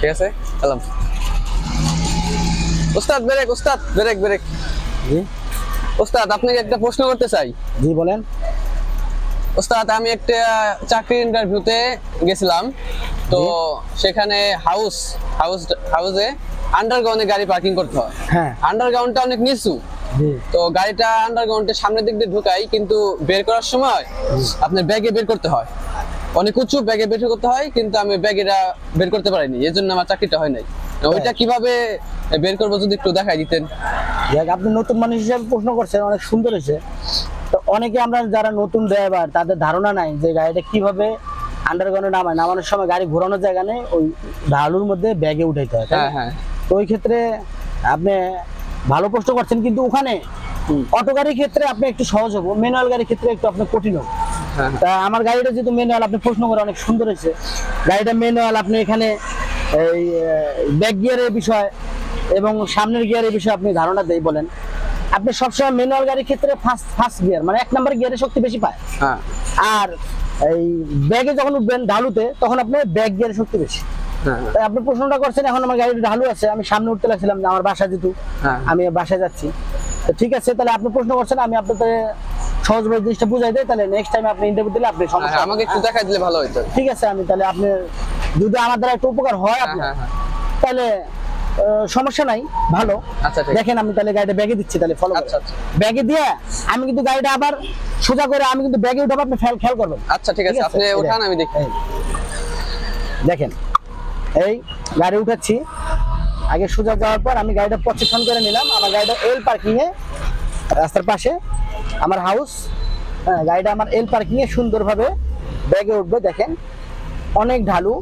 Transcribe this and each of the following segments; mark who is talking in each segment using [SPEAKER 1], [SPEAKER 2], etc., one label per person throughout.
[SPEAKER 1] ঠিক আছে? এলাম ওস্তাদ ব্রেক ওস্তাদ ব্রেক ব্রেক।
[SPEAKER 2] জি।
[SPEAKER 1] ওস্তাদ আপনাকে একটা প্রশ্ন করতে চাই।
[SPEAKER 2] জি বলেন।
[SPEAKER 1] ওস্তাদ আমি একটা চাকরির ইন্টারভিউতে গেছিলাম। তো সেখানে হাউস হাউস হাউসে আন্ডারগ্রাউন্ডে গাড়ি পার্কিং করতে হয়।
[SPEAKER 2] হ্যাঁ।
[SPEAKER 1] আন্ডারগ্রাউন্ডটা অনেক নিচু। তো গাড়িটা আন্ডারগ্রাউন্ডের সামনের দিক দিয়ে ঢুকাই কিন্তু বের করার সময় আপনার ব্যাগে বের করতে হয়। অনেক উঁচু ব্যাগে বের করতে হয় কিন্তু আমি ব্যাগেটা বের করতে পারিনি এই জন্য আমার চাকরিটা হয় নাই। ওইটা কীভাবে বের করব যদি একটু দেখাই দিতেন?
[SPEAKER 2] যাক আপনি নতুন মানুষ হিসাবে প্রশ্ন করছেন অনেক সুন্দর হয়েছে। তো অনেকে আমরা যারা নতুন ড্রাইভার তাদের ধারণা নাই যে গাড়িটা কীভাবে আন্ডারগ্রাউন্ডে নামায়। নামানোর সময় গাড়ি ঘোরানোর জায়গা নেই ওই ঢালুর মধ্যে ব্যাগে উঠাইতে হয়
[SPEAKER 1] হ্যাঁ হ্যাঁ।
[SPEAKER 2] তো ওই ক্ষেত্রে আপনি ভালো প্রশ্ন করছেন কিন্তু ওখানে অটো গাড়ির ক্ষেত্রে আপনি একটু সহজ হব ম্যানুয়াল গাড়ির ক্ষেত্রে একটু আপনি কঠিন হবে।
[SPEAKER 1] হ্যাঁ
[SPEAKER 2] তা আমার গাড়িটা যেহেতু ম্যানুয়াল আপনি প্রশ্ন করে অনেক সুন্দর হয়েছে। গাড়িটা ম্যানুয়াল আপনি এখানে এই ব্যাক গিয়ারের বিষয় এবং সামনের গিয়ারের বিষয়ে আপনি ধারণা দেই বলেন। আপনি সবসময় ম্যানুয়াল গাড়ির ক্ষেত্রে ফার্স্ট ফার্স্ট গিয়ার মানে এক নম্বর গিয়ারে শক্তি বেশি পায়।
[SPEAKER 1] হ্যাঁ।
[SPEAKER 2] আর এই ব্যাগে যখন উঠবেন ঢালুতে তখন আপনার ব্যাক গিয়ারে শক্তি বেশি।
[SPEAKER 1] হ্যাঁ।
[SPEAKER 2] আপনি প্রশ্নটা করছেন এখন আমার গাড়িটা ঢালু আছে আমি সামনে উঠতে লাগছিলাম যে আমার বাসা যেহেতু
[SPEAKER 1] হ্যাঁ।
[SPEAKER 2] আমি বাসায় যাচ্ছি। ঠিক আছে তাহলে আপনি প্রশ্ন করছেন আমি আপনাদের সহজভাবে জিনিসটা বুঝাই দেয় তাহলে নেক্সট টাইম আপনি ইন্টারভিউ দিলে আপনি সমস্যা
[SPEAKER 1] হ্যাঁ, আমাকে একটু দিলে ভালো
[SPEAKER 2] ঠিক আছে আমি তাহলে আপনি যদি আমার দ্বারা একটু উপকার হয়
[SPEAKER 1] হ্যাঁ
[SPEAKER 2] আপনার
[SPEAKER 1] হ্যাঁ
[SPEAKER 2] তাহলে সমস্যা নাই ভালো।
[SPEAKER 1] আচ্ছা।
[SPEAKER 2] দেখেন আমি তাহলে গাড়িটা ব্যাগে দিচ্ছি তাহলে ফলো
[SPEAKER 1] আচ্ছা, আচ্ছা।
[SPEAKER 2] ব্যাগে দিয়ে আমি কিন্তু গাড়িটা আবার সোজা করে আমি কিন্তু ব্যাগে উঠাবো আপনি খেয়াল খেয়াল করবেন।
[SPEAKER 1] আচ্ছা ঠিক আছে আপনি ওঠান। আমি দেখি।
[SPEAKER 2] দেখেন এই গাড়ি উঠাচ্ছি। আগে সোজা যাওয়ার পর আমি গাড়িটা প্রশিক্ষণ করে নিলাম আমার গাড়িটা এল পার্কিং এ রাস্তার পাশে। আমার হাউস হ্যাঁ গাড়িটা আমার এল পার্কিংয়ে সুন্দরভাবে ব্যাগে উঠবে, দেখেন। অনেক ঢালু।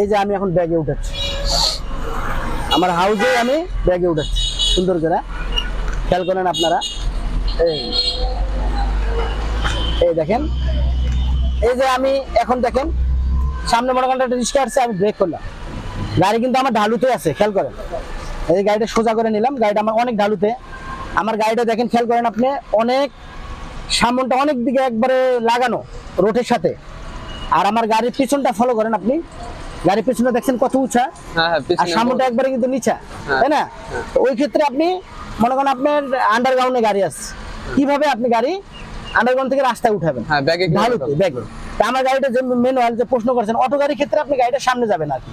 [SPEAKER 2] এই যে আমি এখন ব্যাগে উঠাচ্ছি। আমার হাউসে আমি ব্যাগে উঠাচ্ছি, সুন্দর করে। খেয়াল করেন আপনারা। এই। এই দেখেন। এই যে আমি এখন দেখেন, সামনে মনে করেন একটা রিক্সা আসছে, আমি ব্রেক করলাম। গাড়ি কিন্তু আমার ঢালুতে আছে, খেয়াল করেন। এই গাড়িটা সোজা করে নিলাম, গাড়িটা আমার অনেক ঢালুতে। আমার গাড়িটা দেখেন খেয়াল করেন আপনি অনেক সামনটা অনেক দিকে একবারে লাগানো রোডের সাথে। আর আমার গাড়ির পিছনটা ফলো করেন আপনি। গাড়ির পিছনটা দেখছেন কত উঁচা?
[SPEAKER 1] হ্যাঁ হ্যাঁ
[SPEAKER 2] আর সামনটা একবারে কিন্তু নিচা
[SPEAKER 1] হ্যাঁ।
[SPEAKER 2] তাই না? ওই ক্ষেত্রে আপনি মনে করেন আপনার আন্ডারগ্রাউন্ডে গাড়ি আছে। কীভাবে আপনি গাড়ি আন্ডারগ্রাউন্ড থেকে রাস্তায় উঠাবেন?
[SPEAKER 1] হ্যাঁ ব্যাগে
[SPEAKER 2] ব্যাগে। আমার গাড়িটা যে ম্যানুয়াল যে প্রশ্ন করছেন অটো গাড়ির ক্ষেত্রে আপনি গাড়িটা সামনে যাবেন আর কি।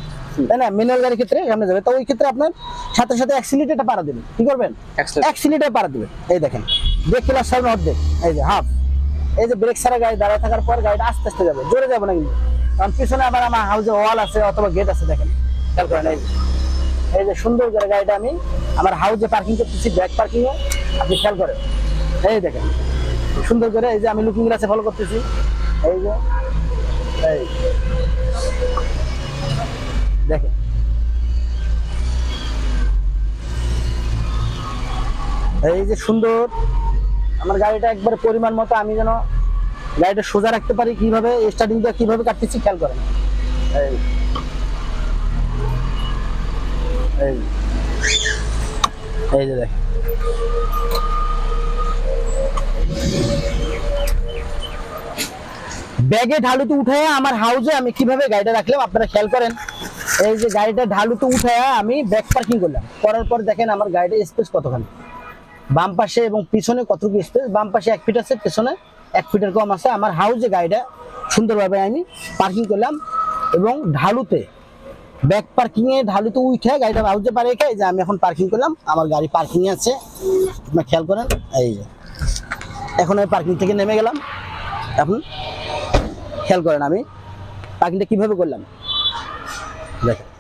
[SPEAKER 2] তাই না? ম্যানুয়াল গাড়ির ক্ষেত্রে সামনে যাবে। তো ওই ক্ষেত্রে আপনার সাথে সাথে অ্যাক্সিলিটারটা পাড়া দেবেন। কি করবেন। অ্যাক্সিলিটার পাড়া দেবেন। এই দেখেন। ব্রেক প্লাস সামনে অর্ধেক। এই যে হাফ এই যে ব্রেক ছাড়া গাড়ি দাঁড়ায় থাকার পর গাড়িটা আস্তে আস্তে যাবে। জোরে যাবে না কিন্তু কারণ পিছনে আবার আমার হাউসে ওয়াল আছে অথবা গেট আছে দেখেন। খেয়াল করেন এই যে। এই যে সুন্দর করে গাড়িটা আমি আমার হাউসে পার্কিং করতেছি ব্যাক পার্কিং এ। আপনি খেয়াল করেন। এই দেখেন। সুন্দর করে এই যে আমি লুকিং গ্লাসে ফলো করতেছি। এই যে, এই এই যে সুন্দর। আমার গাড়িটা একবারে পরিমাণ মতো আমি যেন গাড়িটা সোজা রাখতে পারি কীভাবে স্টার্টিংটা কীভাবে কাটতেছি খেয়াল করেন। এই। এই। এই যে দেখ ব্যাগে ঢালুতে উঠে আমার হাউজে আমি কীভাবে গাড়িটা রাখলাম, আপনারা খেয়াল করেন। এই যে গাড়িটা ঢালুতে উঠে আমি ব্যাক পার্কিং করলাম। করার পর দেখেন আমার গাড়িটা স্পেস কতখানি। বাম পাশে এবং পিছনে কতটুকু স্পেস বাম পাশে এক ফিট আছে, পেছনে এক ফিটের কম আছে। আমার হাউজে গাড়িটা সুন্দরভাবে আমি পার্কিং করলাম এবং ঢালুতে ব্যাক পার্কিংয়ে ঢালুতে উঠে গাড়িটা হাউজে পারে রেখে যে আমি এখন পার্কিং করলাম। আমার গাড়ি পার্কিং এ আছে। আপনার খেয়াল করেন, এই যে। এখন আমি পার্কিং থেকে নেমে গেলাম। এখন খেয়াল করেন আমি। পার্কিংটা কীভাবে করলাম? দেখেন।